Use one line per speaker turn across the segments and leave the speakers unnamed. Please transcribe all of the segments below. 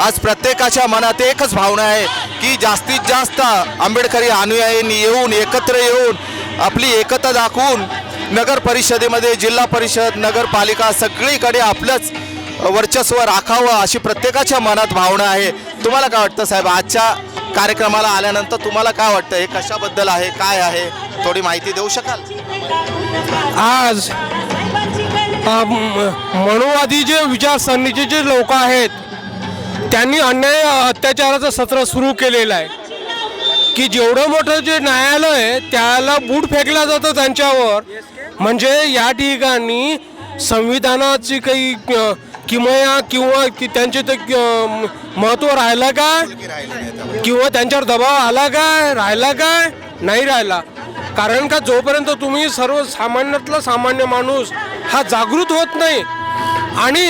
आज प्रत्येकाच्या मनात एकच भावना आहे की जास्तीत जास्त आंबेडकरी अनुयायींनी येऊन एकत्र येऊन आपली एकता दाखवून नगर परिषदेमध्ये जिल्हा परिषद नगरपालिका सगळीकडे आपलंच वर्चस्व राखावं अशी प्रत्येकाच्या मनात भावना आहे. तुम्हाला काय वाटतं साहेब? आजच्या कार्यक्रमाला आल्यानंतर तुम्हाला काय वाटतं? हे कशाबद्दल आहे? काय आहे? थोडी माहिती देऊ शकाल?
आज मनुवादी जे विचारसरणीचे जे लोक आहेत त्यांनी अन्याय अत्याचाराचं सत्र सुरू केलेलं आहे. की जेवढं मोठं जे न्यायालय आहे त्याला बूट फेकला जातं त्यांच्यावर. म्हणजे या ठिकाणी संविधानाची काही किमया किंवा त्यांचे ते महत्त्व राहिलं का? किंवा त्यांच्यावर दबाव आला काय राहिला काय नाही राहिला. कारण का जोपर्यंत तुम्ही सर्वसामान्यातला सामान्य माणूस हा जागृत होत नाही आणि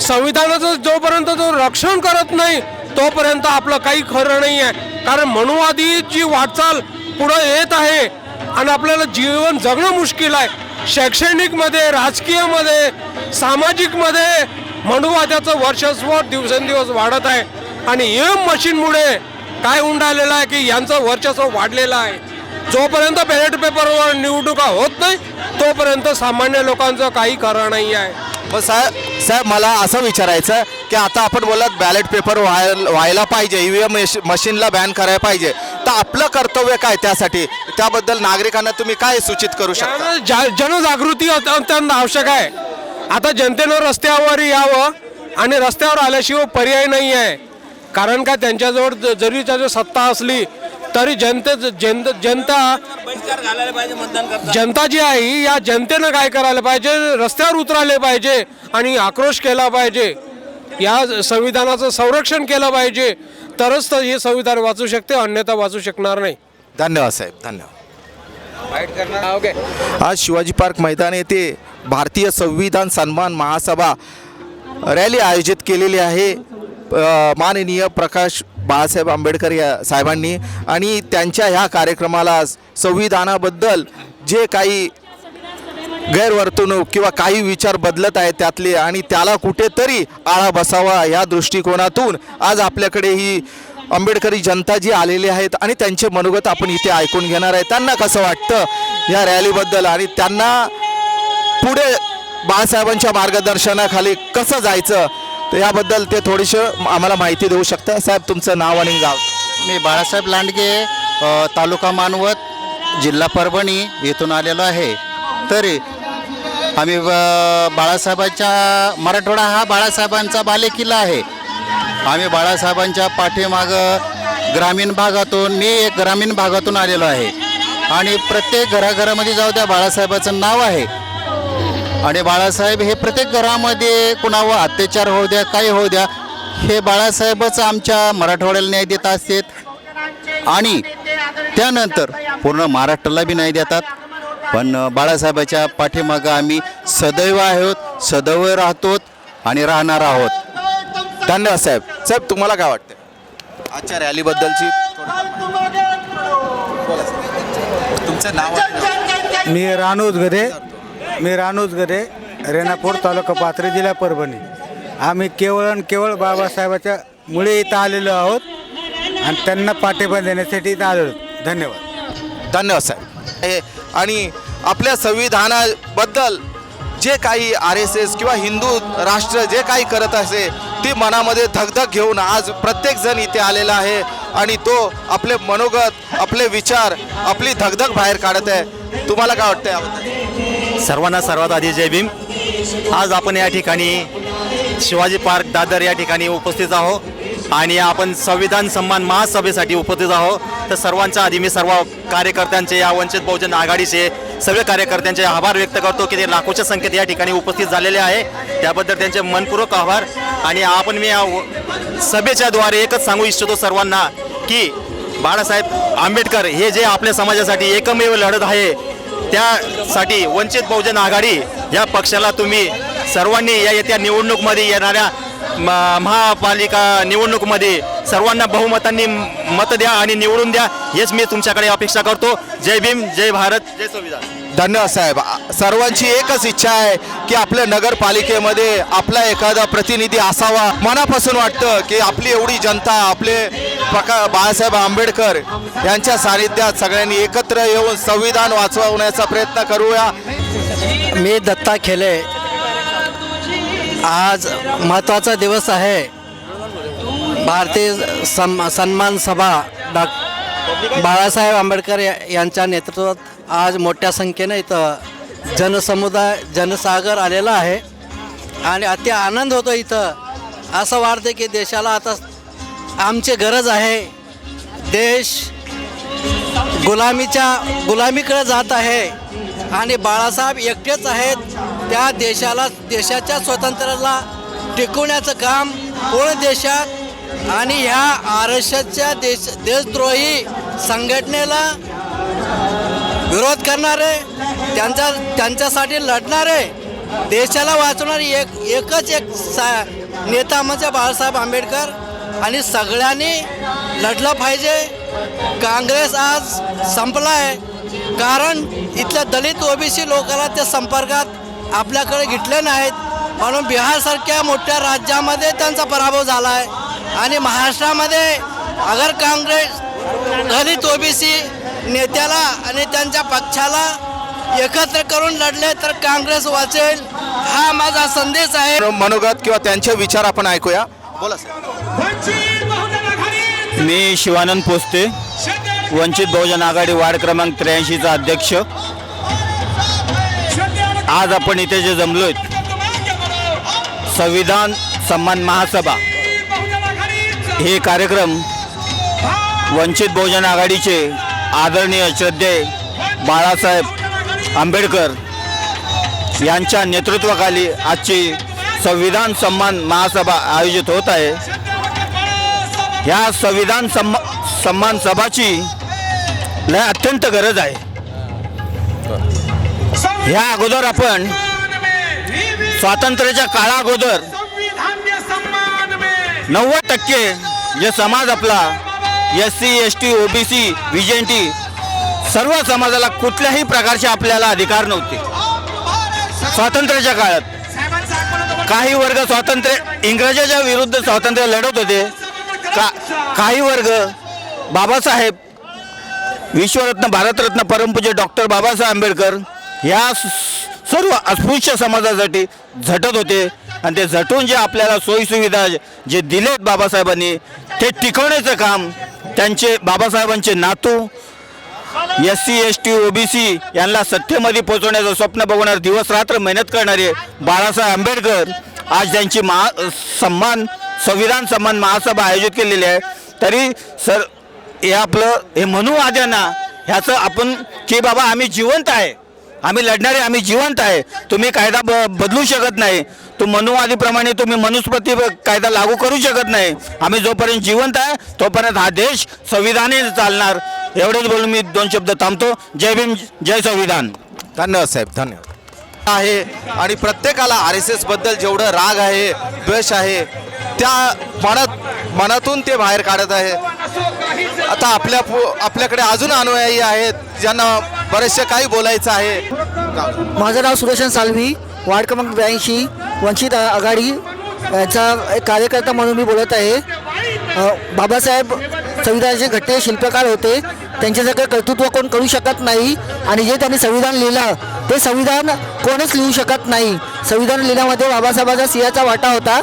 संविधानाचं जोपर्यंत तो रक्षण करत नाही तोपर्यंत आपलं काही खरं नाही आहे कारण मनुवादीची वाटचाल पुढं येत आहे आणि आपल्याला जीवन जगणं मुश्किल आहे. शैक्षणिकमध्ये राजकीयमध्ये सामाजिकमध्ये मनुवाद्याचं वर्चस्व दिवसेंदिवस वाढत आहे. आणि एम मशीनमुळे काय होऊन राहिलेलं आहे की यांचं वर्चस्व वाढलेलं आहे. जोपर्यंत बॅलेट पेपरवर निवडणुका होत नाही तोपर्यंत सामान्य लोकांचं काही खरं नाही आहे
मग साहेब साहेब मला असं विचारायचं की आता आपण बोलत बॅलेट पेपर व्हाय व्हायला पाहिजे ईव्हीएम मशीनला बॅन करायला पाहिजे. तर आपलं कर्तव्य काय त्यासाठी? त्याबद्दल नागरिकांना तुम्ही काय सूचित करू शकता?
जा- जनजागृती अत्यंत आवश्यक आहे. आता जनतेनं रस्त्यावर यावं आणि रस्त्यावर आल्याशिवाय पर्याय नाही आहे कारण का त्यांच्याजवळ जरी त्याची सत्ता असली तरी जनते जन जनता जनता जी आहे ही या जनतेनं काय करायला पाहिजे? रस्त्यावर उतरायला पाहिजे आणि आक्रोश केला पाहिजे. या संविधानाचं संरक्षण केलं पाहिजे. तरच तर हे संविधान वाचू शकते अन्यथा वाचू शकणार नाही.
धन्यवाद साहेब धन्यवाद. आज शिवाजी पार्क मैदान येथे भारतीय संविधान सन्मान महासभा रॅली आयोजित केलेली आहे. माननीय प्रकाश बाळासाहेब आंबेडकर या साहेबांनी आणि त्यांच्या ह्या कार्यक्रमाला संविधानाबद्दल जे काही गैरवर्तणूक किंवा काही विचार बदलत आहेत त्यातले आणि त्याला कुठेतरी आळा बसावा या दृष्टिकोनातून आज आपल्याकडे ही आंबेडकरी जनता जी आलेली आहेत आणि त्यांचे मनोगत आपण इथे ऐकून घेणार आहे. त्यांना कसं वाटतं या रॅलीबद्दल आणि त्यांना पुढे बाळासाहेबांच्या मार्गदर्शनाखाली कसं जायचं? तर याबद्दल ते थोडीसं आम्हाला माहिती देऊ शकता. साहेब तुमचं नाव आणि गाव.
मी बाळासाहेब लांडगे अ, तालुका मानवत जिल्हा परभणी येथून आलेलो आहे. तरी आम्ही अ, बाळासाहेबांच्या मराठवाडा हा बाळासाहेबांचा बालेकिल्ला आहे. आम्ही बाळासाहेबांच्या पाठीमागं ग्रामीण भागातून मी एक ग्रामीण भागातून आलेलो आहे. आणि प्रत्येक घराघरामध्ये जाऊ द्या बाळासाहेबाचं नाव आहे. आणि बाळासाहेब हे प्रत्येक घरामध्ये कुणावर अत्याचार होऊ द्या काही होऊ द्या हे बाळासाहेबच आमच्या मराठवाड्याला न्याय देत असतात आणि त्यानंतर पूर्ण महाराष्ट्राला बी न्याय देतात. पण बाळासाहेबाच्या पाठीमागं आम्ही सदैव आहोत सदैव राहतो आणि राहणार आहोत.
धन्यवाद साहेब. साहेब तुम्हाला काय वाटतं आजच्या रॅलीबद्दलची तुमचं नाव
मी रानोज गरे मी रानोज गरे रेणापूर तालुका पाथरी जिल्हा परभणी. आम्ही केवळ आणि केवळ बाबासाहेबाच्या मुळे इथं आलेलो आहोत आणि त्यांना पाठिंबा देण्यासाठी इथं आलेलो आहोत. धन्यवाद.
धन्यवाद साहेब. हे आणि आपल्या संविधानाबद्दल जे काही आर एस एस किंवा हिंदू राष्ट्र जे काही करत असे ती मनामध्ये धगधग घेऊन आज प्रत्येकजण इथे आलेला आहे आणि तो आपले मनोगत आपले विचार आपली धगधग बाहेर काढत आहे. तुम्हाला काय वाटतं याबद्दल?
सर्वांना सर्वात आधी जय भीम. आज आपण या ठिकाणी शिवाजी पार्क दादर या ठिकाणी उपस्थित आहोत आणि आपण संविधान सन्मान महासभेसाठी उपस्थित आहोत. तर सर्वांच्या आधी मी सर्व कार्यकर्त्यांचे या वंचित बहुजन आघाडीचे सगळे कार्यकर्त्यांचे आभार व्यक्त करतो की ते लाखोच्या संख्येत या ठिकाणी उपस्थित झालेले आहे. त्याबद्दल त्यांचे मनपूर्वक आभार. आणि आपण मी या सभेच्या द्वारे एकच सांगू इच्छितो सर्वांना की बाळासाहेब आंबेडकर हे जे आपल्या समाजासाठी एकमेव लढत आहे त्यासाठी वंचित बहुजन आघाडी या पक्षाला तुम्ही सर्वांनी या येत्या निवडणूकमध्ये येणाऱ्या म- महापालिका निवडणूकमध्ये सर्वांना बहुमतांनी मत द्या आणि निवडून द्या हेच मी तुमच्याकडे अपेक्षा करतो. जय भीम जय भारत जय संविधान.
धन्यवाद साहेब. सर्वांची एकच इच्छा आहे की आपल्या नगरपालिकेमध्ये आपला एखादा प्रतिनिधी असावा. मनापासून वाटतं की आपली एवढी जनता आपले प्रका बाळासाहेब आंबेडकर यांच्या सानिध्यात सगळ्यांनी एकत्र येऊन संविधान वाचवण्याचा प्रयत्न करूया.
मी दत्ता खेले. आज महत्त्वाचा दिवस आहे. भारतीय सम सन्मान सभा डॉ बाळासाहेब आंबेडकर यांच्या नेतृत्वात आज मोठ्या संख्येनं इथं जनसमुदाय जनसागर आलेला आहे. आणि अति आनंद होतो इथं. असं वाटतं की देशाला आता आमची गरज आहे. देश गुलामीच्या गुलामीकडे जात आहे. आणि बाळासाहेब एकटेच आहेत. त्या देशाला देशाच्या स्वातंत्र्याला टिकवण्याचं काम पूर्ण देशात आणि ह्या आर देश देशद्रोही संघटनेला विरोध करणारे त्यांच्या त्यांच्यासाठी लढणारे देशाला वाचवणारे एक एकच एक सा नेता म्हणजे बाळासाहेब आंबेडकर. आणि सगळ्यांनी लढलं पाहिजे. काँग्रेस आज संपला आहे कारण इथल्या दलित ओबीसी लोकांना त्या संपर्कात आपल्याकडे घेतले नाहीत. म्हणून बिहारसारख्या मोठ्या राज्यामध्ये त्यांचा पराभव झाला आहे आणि महाराष्ट्रामध्ये अगर काँग्रेस दलित ओबीसी नेत्याला आणि त्यांच्या पक्षाला एकत्र करून लढले तर काँग्रेस वाचेल. हा माझा संदेश आहे.
मनोगत किंवा त्यांचे विचार आपण ऐकूया. बोला सर.
मी शिवानंद पोस्ते वंचित बहुजन आघाडी वार्ड क्रमांक त्र्याऐंशीचा अध्यक्ष. आज आपण इथे जे जमलोय संविधान सन्मान महासभा. हे कार्यक्रम वंचित बहुजन आघाडीचे आदरणीय श्रद्धेय बाळासाहेब आंबेडकर यांच्या नेतृत्वाखाली आजची संविधान सन्मान महासभा आयोजित होत आहे. ह्या संविधान सन्मान सभाची लय अत्यंत गरज आहे. ह्या अगोदर आपण स्वातंत्र्याच्या काळा अगोदर नव्वद टक्के जे समाज आपला S C S T O B C V T सर्व समाजाला कुठल्याही प्रकारचे आपल्याला अधिकार नव्हते. स्वातंत्र्याच्या काळात. काही वर्ग स्वातंत्र्य इंग्रजाच्या विरुद्ध स्वातंत्र्य लढत होते. का काही वर्ग बाबासाहेब विश्वरत्न भारतरत्न परमपूज्य डॉक्टर बाबासाहेब आंबेडकर या स- सर्व अस्पृश्य समाजासाठी झटत होते. आणि ते झटून जे आपल्याला सोयीसुविधा जे दिलेत बाबासाहेबांनी ते टिकवण्याचं काम त्यांचे बाबासाहेबांचे नातू S C S T O B C यांना सत्तेमध्ये पोहोचवण्याचं स्वप्न बघणार दिवस रात्र मेहनत करणारे बाळासाहेब आंबेडकर आज त्यांची मा सन्मान संविधान सन्मान महासभा आयोजित केलेली आहे. तरी सर हे आपलं हे म्हणू आद्यांना ह्याचं आपण की बाबा आम्ही जिवंत आहे. आम्ही लढणारे आम्ही जिवंत आहे. तुम्ही कायदा ब बदलू शकत नाही. तो मनुवादीप्रमाणे तुम्ही मनुस्मृती कायदा लागू करू शकत नाही. आम्ही जोपर्यंत जिवंत आहे तोपर्यंत हा देश संविधाने चालणार. एवढेच बोलून मी दोन शब्द थांबतो. जय भीम जय संविधान.
धन्यवाद साहेब धन्यवाद. आहे. आणि प्रत्येकाला आर एस एसबद्दल जेवढं राग आहे द्वेष आहे त्या मनात मनातून ते बाहेर काढत आहे. आता आपल्या पु- आपल्याकडे अजून अनुयायी आहेत ज्यांना बरेचसे काही बोलायचं आहे.
माझं नाव सुरेशन सालवी वार्ड क्रमांक ब्याऐंशी वंचित आघाडी याचा एक कार्यकर्ता म्हणून मी बोलत आहे. बाबासाहेब संविधानाचे घट्टे शिल्पकार होते. त्यांच्यासारखं कर्तृत्व कोण करू शकत नाही आणि जे त्यांनी संविधान लिहिलं ते संविधान कोणच लिहू शकत नाही. संविधान लिहिण्यामध्ये बाबासाहेबांचा सिंहाचा वाटा होता.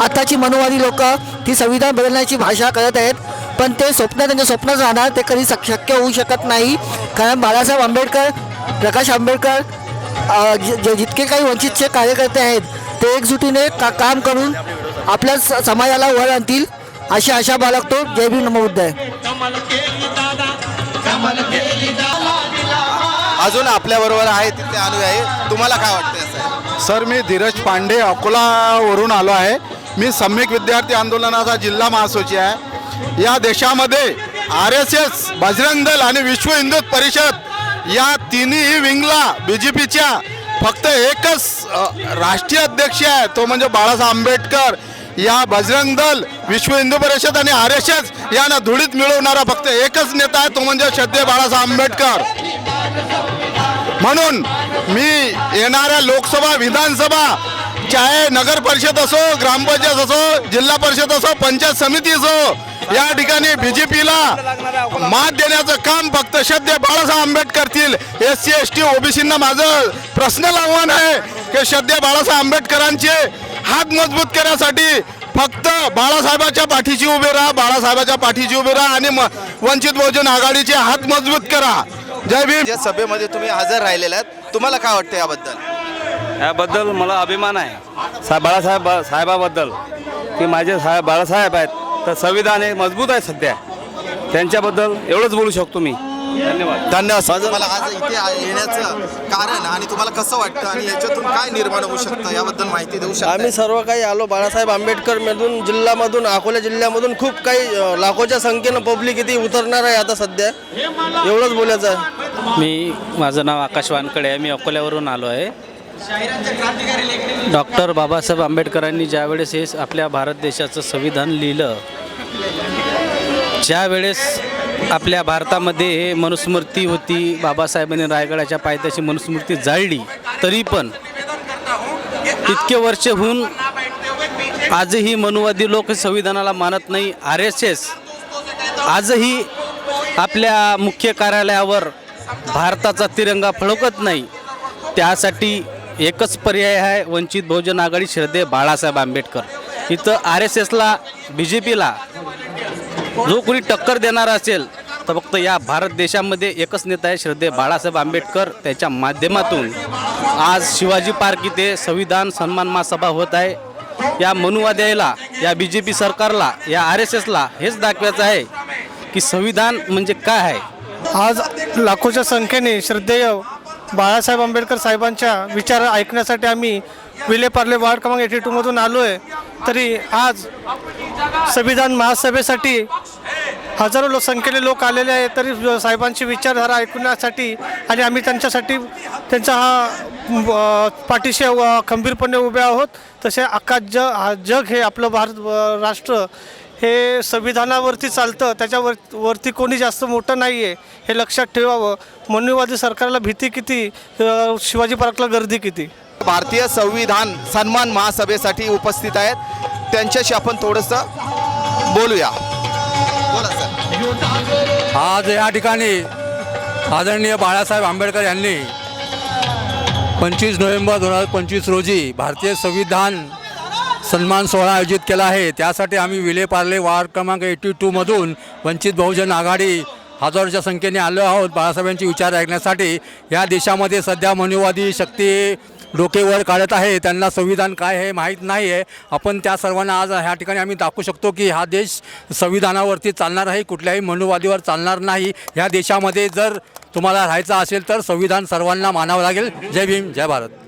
आत्ताची मनुवादी लोक ती संविधान बदलण्याची भाषा करत आहेत. पण ते स्वप्न त्यांचे स्वप्नच राहणार ते कधी शक- शक्य होऊ शकत नाही. कारण बाळासाहेब आंबेडकर प्रकाश आंबेडकर जे जे- जितके काही वंचितचे कार्यकर्ते आहेत ते एकजुटीने का काम करून आपल्या स- समाजाला वर आणतील अशी आशा बाळगतो. जय भीम नमो बुद्धाय.
अजून आपल्याबरोबर आहे तिथले अनुयायी तुम्हाला काय वाटतंय साहेब
सर मी धीरज पांडे अकोलावरून आलो आहे. मी सम्यक विद्यार्थी आंदोलनाचा जिल्हा महासचिव आहे. या देशामध्ये R S S Bajrang Dal आणि विश्व हिंदू परिषद या तिन्ही विंगला बी जे पीच्या फक्त एकच राष्ट्रीय अध्यक्ष आहे. तो म्हणजे बाळासाहेब आंबेडकर. या बजरंग दल विश्व हिंदू परिषद आणि आर एस एस यांना धुळीत मिळवणारा फक्त एकच नेता आहे. तो म्हणजे श्रद्धे बाळासाहेब आंबेडकर. म्हणून मी येणाऱ्या लोकसभा विधानसभा चाहे नगर परिषद असो ग्रामपंचायत असो जिल्हा परिषद असो पंचायत समिती असो या ठिकाणी बी जे पीला मात देण्याचं काम फक्त श्रद्धे बाळासाहेब आंबेडकर करतील. एस सी एस टी ओबीसींना माझं प्रश्नाला आव्हान आहे की श्रद्धे बाळासाहेब आंबेडकरांचे हात मजबूत करण्यासाठी फक्त बाळासाहेबाच्या पाठीशी उभे राहा बाळासाहेबाच्या पाठीशी उभे राहा आणि म- वंचित बहुजन आघाडीचे हात मजबूत करा. जय भीम.
या सभेमध्ये तुम्ही हजर राहिलेले आहेत. तुम्हाला काय वाटतं याबद्दल?
याबद्दल मला अभिमान आहे. सा बाळासाहेब साहेबाबद्दल. की माझे साहेब बाळासाहेब आहेत तर संविधान हे मजबूत आहे सध्या. त्यांच्याबद्दल एवढंच बोलू शकतो मी. धन्यवाद.
धन्यवाद. तुम्हाला आज इथे येण्याचं कारण आणि तुम्हाला कसं वाटतं आणि याच्यातून काय निर्माण होऊ शकतं याबद्दल माहिती देऊ शकता?
आम्ही सर्व काही आलो. बाळासाहेब आंबेडकरमधून जिल्ह्यामधून अकोला जिल्ह्यामधून खूप काही अ, लाखोच्या संख्येनं पब्लिक इथे उतरणार आहे आता सध्या. एवढंच बोलायचं आहे.
मी माझं नाव आकाश वानकडे आहे. मी अकोल्यावरून आलो आहे. डॉक्टर बाबासाहेब आंबेडकरांनी ज्यावेळेस हे आपल्या भारत देशाचं संविधान लिहिलं ज्यावेळेस आपल्या भारतामध्ये हे मनुस्मृती होती बाबासाहेबांनी रायगडाच्या पायथ्याची मनुस्मृती जाळली तरी पण इतके वर्ष होऊन आजही मनुवादी लोक संविधानाला मानत नाही. आर एस एस आजही आपल्या मुख्य कार्यालयावर भारताचा तिरंगा फळकत नाही. त्यासाठी एकच पर्याय आहे वंचित बहुजन आघाडी श्रद्धे बाळासाहेब आंबेडकर. इथं आर एस एसला बी जे पीला जो कोणी टक्कर देणार असेल तर फक्त या भारत देशामध्ये एकच नेता आहे श्रद्धे बाळासाहेब आंबेडकर. त्याच्या माध्यमातून आज शिवाजी पार्क इथे संविधान सन्मान महासभा होत आहे. या मनुवाद्याला या बी जे पी सरकारला या आर एस एसला हेच दाखवायचं आहे की संविधान म्हणजे काय आहे.
आज लाखोच्या संख्येने श्रद्धेय बाळासाहेब आंबेडकर साहेबांच्या विचार ऐकण्यासाठी आम्ही विलेपार्ले वार्ड क्रमांक एटी टूमधून आलो आहे तरी आज संविधान महासभेसाठी हजारो लोकसंख्येने लोक आलेले आहेत. तरी साहेबांची विचारधारा ऐकण्यासाठी आणि आम्ही त्यांच्यासाठी त्यांचा हा पाठीशी खंबीरपणे उभे आहोत. तसे अख्खा जग हा जग हे आपलं भारत राष्ट्र हे संविधानावरती चालतं त्याच्यावर वरती कोणी जास्त मोठं नाही आहे हे लक्षात ठेवावं. मनुवादी सरकारला भीती किती? शिवाजी पार्कला गर्दी किती?
भारतीय संविधान सन्मान महासभेसाठी उपस्थित आहेत. त्यांच्याशी आपण थोडंसं बोलूया. बोला सर.
आज या ठिकाणी आदरणीय बाळासाहेब आंबेडकर यांनी पंचवीस नोव्हेंबर दोन हजार पंचवीस रोजी भारतीय संविधान सन्मान सोहळा आयोजित केला आहे. त्यासाठी आम्ही विलेपार्ले वार्ड क्रमांक एटी टूमधून वंचित बहुजन आघाडी हजारोच्या संख्येने आलो आहोत. बाळासाहेबांचे विचार ऐकण्यासाठी या देशामध्ये सध्या मनुवादी शक्ती डोके वर काढत आहे. त्यांना संविधान काय हे माहीत नाही आहे आपण त्या सर्वांना आज ह्या ठिकाणी आम्ही दाखवू शकतो की हा देश संविधानावरती चालणार आहे. कुठल्याही मनुवादीवर चालणार नाही. ह्या देशामध्ये जर तुम्हाला राहायचं असेल तर संविधान सर्वांना मानावं लागेल. जय भीम जय भारत.